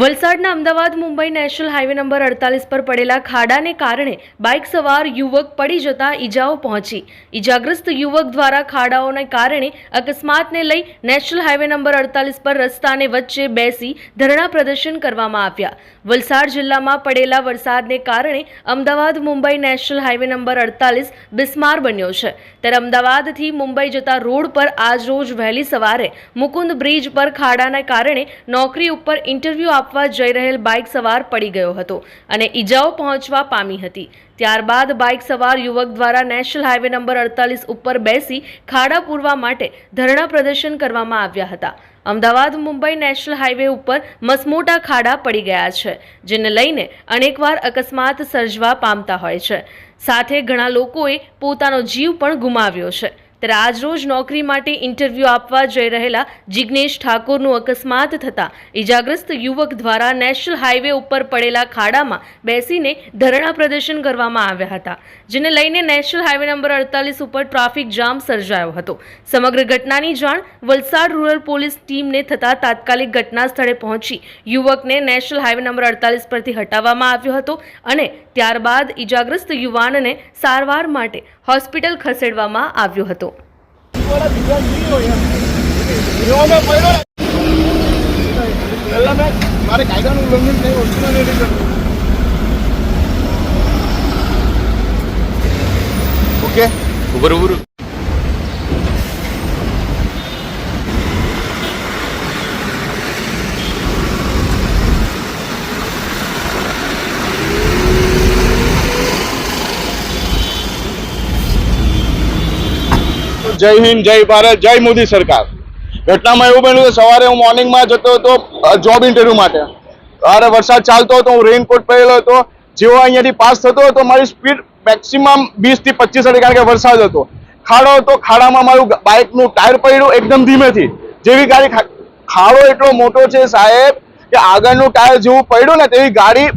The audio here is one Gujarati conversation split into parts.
વલસાડના Ahmedabad Mumbai national highway number અડતાલીસ પર પડેલા ખાડાને કારણે બાઇક સવાર યુવક પડી જતા ઈજાઓ પહોંચી. ઈજાગ્રસ્ત યુવક દ્વારા ખાડાઓને કારણે અકસ્માતને લઈ નેશનલ હાઈવે નંબર અડતાલીસ પર રસ્તાને વચ્ચે બેસી ધરણા પ્રદર્શન કરવામાં આવ્યા. વલસાડ જિલ્લામાં પડેલા વરસાદને કારણે Ahmedabad Mumbai national highway number અડતાલીસ બિસ્માર બન્યો છે. ત્યારે અમદાવાદથી મુંબઈ જતા રોડ પર આજરોજ વહેલી સવારે મુકુંદ બ્રિજ પર ખાડાના કારણે નોકરી ઉપર ઇન્ટરવ્યૂ આપવા જઈ રહેલ બાઇક સવાર પડી ગયો હતો અને ઈજાઓ પહોંચવા પામી હતી. ત્યારબાદ બાઇક સવાર યુવક દ્વારા નેશનલ હાઈવે નંબર અડતાલીસ ઉપર બેસી ખાડા પૂરવા માટે ધરણા પ્રદર્શન કરવામાં આવ્યા હતા. અમદાવાદ મુંબઈ નેશનલ હાઈવે ઉપર મસમોટા ખાડા પડી ગયા છે, જેને લઈને અનેકવાર અકસ્માત સર્જવા પામતા હોય છે. સાથે ઘણા લોકોએ પોતાનો જીવ પણ ગુમાવ્યો છે. ત્યારે આજરોજ નોકરી માટે ઇન્ટરવ્યૂ આપવા જઈ રહેલા જિગ્નેશ ઠાકોરનું અકસ્માત થતાં ઇજાગ્રસ્ત યુવક દ્વારા નેશનલ હાઈવે ઉપર પડેલા ખાડામાં બેસીને ધરણા પ્રદર્શન કરવામાં આવ્યા હતા, જેને લઈને નેશનલ હાઈવે નંબર અડતાલીસ ઉપર ટ્રાફિક જામ સર્જાયો હતો. સમગ્ર ઘટનાની જાણ વલસાડ રૂરલ પોલીસ ટીમને થતાં તાત્કાલિક ઘટના સ્થળે પહોંચી યુવકને નેશનલ હાઈવે નંબર અડતાલીસ પરથી હટાવવામાં આવ્યો હતો અને ત્યારબાદ ઇજાગ્રસ્ત યુવાનને સારવાર માટે હોસ્પિટલ ખસેડવામાં આવ્યો હતો. મારે કાયદાનું ઉલ્લંઘન નહીં ઓછું નથી કરવું ઓકે. ઉભર ઉભર જય હિન્દ, જય ભારત, જય મોદી સરકાર. ઘટનામાં એવું બન્યું કે સવારે હું મોર્નિંગમાં જતો હતો જોબ ઇન્ટરવ્યુ માટે. અરે, વરસાદ ચાલતો હતો, હું રેઇનકોટ પહેરેલો હતો. જેવો અહીંયાથી પાસ થતો હતો, મારી સ્પીડ મેક્સિમમ વીસથી પચીસ હતી, કારણ કે વરસાદ હતો. ખાડો હતો, ખાડામાં મારું બાઇકનું ટાયર પડ્યું એકદમ ધીમેથી. જેવી ગાડી ખાડો એટલો મોટો છે સાહેબ, કે આગળનું ટાયર જેવું પડ્યું ને તેવી ગાડી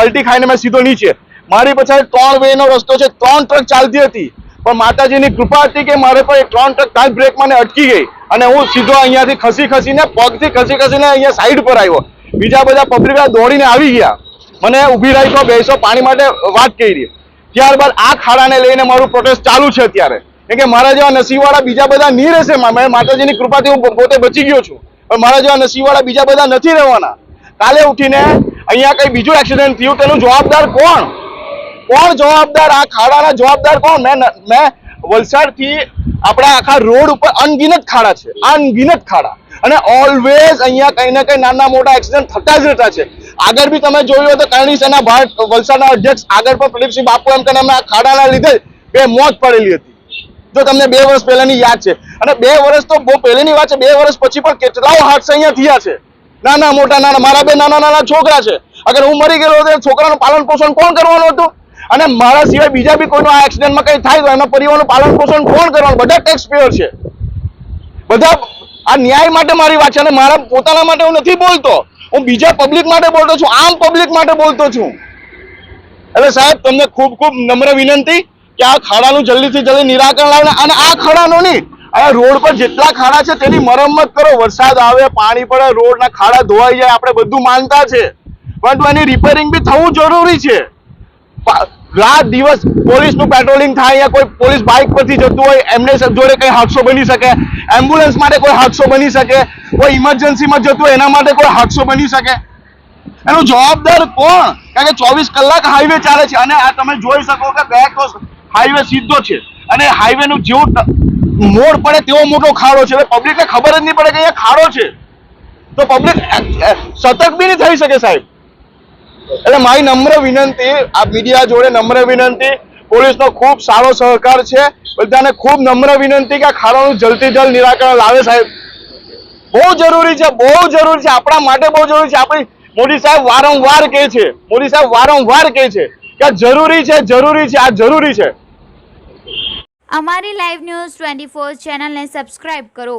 પલટી ખાઈને મેં સીધો નીચે. મારી પછી ત્રણ વે નો રસ્તો છે, ત્રણ ટ્રક ચાલતી હતી. પણ માતાજીની કૃપા હતી કે મારે પણ એક ત્રણ ટ્રક ટાઈમ બ્રેક મને અટકી ગઈ અને હું સીધો અહીંયાથી ખસી ખસીને, પગથી ખસી ખસીને અહીંયા સાઈડ પર આવ્યો. બીજા બધા પબ્લિક દોડીને આવી ગયા. મને ઊભી રાખ્યો બેસો, પાણી માટે વાત કરી. ત્યારબાદ આ ખાડાને લઈને મારું પ્રોટેસ્ટ ચાલુ છે અત્યારે. કેમ કે મારા જેવા નસીબવાળા બીજા બધા નહીં રહેશે. માતાજીની કૃપાથી હું પોતે બચી ગયો છું. પણ મારા જેવા નસીબવાળા બીજા બધા નથી રહેવાના. કાલે ઉઠીને અહીંયા કઈ બીજું એક્સિડન્ટ થયું તેનું જવાબદાર કોણ? કોણ જવાબદાર? આ ખાડાના જવાબદાર કોણ? મેં મેં વલસાડથી આપણા આખા રોડ ઉપર અનગિનત ખાડા છે. અનગિનત ખાડા. અને ઓલવેઝ અહીંયા કંઈ ને કંઈ નાના મોટા એક્સિડન્ટ થતા જ રહેતા છે. આગળ બી તમે જોયું તો કરણી સેના ભારત વલસાડના અધ્યક્ષ, આગળ પણ પ્રદીપસિંહ બાપુ એમ કરીને અમે આ ખાડાના લીધે બે મોત પડેલી હતી. જો તમને બે વર્ષ પહેલાની યાદ છે. અને બે વર્ષ તો બહુ પહેલીની વાત છે. બે વર્ષ પછી પણ કેટલાઓ હાદસા અહીંયા થયા છે. નાના મોટા નાના, મારા બે નાના નાના છોકરા છે. અગર હું મરી ગયેલો તો છોકરાનું પાલન પોષણ કોણ કરવાનું હતું? અને મારા સિવાય બીજા બી કોઈનો આ એક્સિડન્ટમાં કંઈ થાય તો એના પરિવારનું પાલન પોષણ કોણ કરવાનું? બધા ટેક્સ પેયર છે. બધા આ ન્યાય માટે મારી વાત છે અને મારા પોતાના માટે હું નથી બોલતો. હું બીજા પબ્લિક માટે બોલતો છું, આમ પબ્લિક માટે બોલતો છું. એટલે સાહેબ, તમને ખૂબ ખૂબ નમ્ર વિનંતી કે આ ખાડાનું જલ્દીથી જલ્દી નિરાકરણ લાવે અને આ ખાડાનું નહીં, આ રોડ પર જેટલા ખાડા છે તેની મરમ્મત કરો. વરસાદ આવે, પાણી પડે, રોડના ખાડા ધોવાઈ જાય, આપણે બધું માનતા છે. પરંતુ એની રિપેરિંગ બી થવું જરૂરી છે. રાત દિવસ પોલીસનું પેટ્રોલિંગ થાય અહીંયા કોઈ પોલીસ બાઇક પરથી જતું હોય, એમને જોડે કઈ હાદસો બની શકે એમ્બ્યુલન્સ માટે કોઈ હાદસો બની શકે, કોઈ ઇમરજન્સીમાં જતું હોય, એના માટે કોઈ હાદસો બની શકે? એનો જવાબદાર કોણ? કારણ કે ચોવીસ કલાક હાઈવે ચાલે છે અને આ તમે જોઈ શકો કે બે ક્રોસ હાઈવે સીધો છે અને હાઈવે નું જેવું મોડ પડે તેવો મોટો ખાડો છે. પબ્લિકને ખબર જ નહીં પડે કે અહીંયા ખાડો છે. તો પબ્લિક સતર્ક બી નહીં થઈ શકે સાહેબ. એટલે મારી નમ્ર વિનંતી, આ મીડિયા જોડે નમ્ર વિનંતી. પોલીસનો ખૂબ સારો સહકાર છે. બધાને ખૂબ નમ્ર વિનંતી કે આ ખાડાનું જલ્દી જલ્દ નિરાકરણ લાવે સાહેબ. બહુ જરૂરી છે, બહુ જરૂરી છે. આપણા માટે બહુ જરૂરી છે. આપણી મોદી સાહેબ વારંવાર કહે છે, મોદી સાહેબ વારંવાર કહે છે કે આ જરૂરી છે જરૂરી છે, આ જરૂરી છે. અમારી લાઈવ ન્યૂઝ ટ્વેન્ટી ફોર ચેનલને સબસ્ક્રાઇબ કરો.